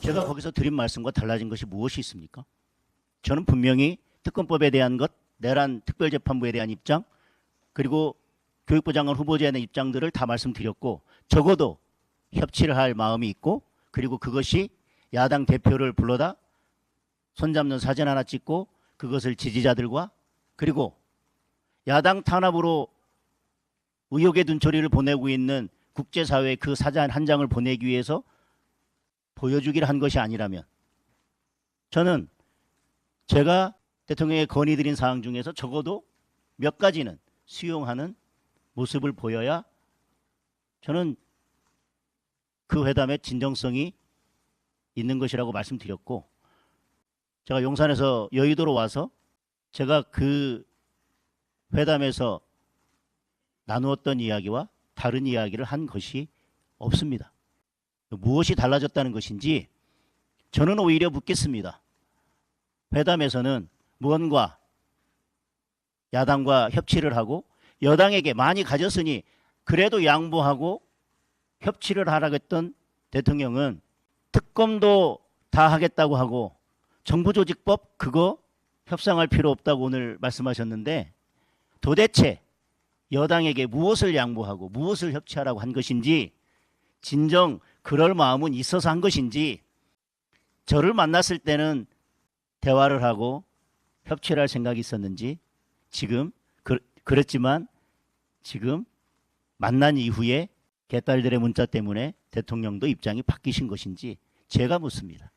제가 거기서 드린 말씀과 달라진 것이 무엇이 있습니까? 저는 분명히 특검법에 대한 것, 내란 특별재판부에 대한 입장, 그리고 교육부 장관 후보자에 대한 입장들을 다 말씀드렸고 적어도 협치를 할 마음이 있고 그리고 그것이 야당 대표를 불러다 손잡는 사진 하나 찍고 그것을 지지자들과 그리고 야당 탄압으로 의혹의 눈초리를 보내고 있는 국제사회에 그 사진 한 장을 보내기 위해서 보여주기를 한 것이 아니라면 저는 제가 대통령에 건의드린 사항 중에서 적어도 몇 가지는 수용하는 모습을 보여야 저는 그 회담의 진정성이 있는 것이라고 말씀드렸고 제가 용산에서 여의도로 와서 제가 그 회담에서 나누었던 이야기와 다른 이야기를 한 것이 없습니다. 무엇이 달라졌다는 것인지 저는 오히려 묻겠습니다. 회담에서는 무언가 야당과 협치를 하고 여당에게 많이 가졌으니 그래도 양보하고 협치를 하라고 했던 대통령은 특검도 다 하겠다고 하고 정부조직법 그거 협상할 필요 없다고 오늘 말씀하셨는데 도대체 여당에게 무엇을 양보하고 무엇을 협치하라고 한 것인지 진정 그럴 마음은 있어서 한 것인지 저를 만났을 때는 대화를 하고 협치를 할 생각이 있었는지 지금 그, 그랬지만 지금 만난 이후에 개딸들의 문자 때문에 대통령도 입장이 바뀌신 것인지 제가 묻습니다.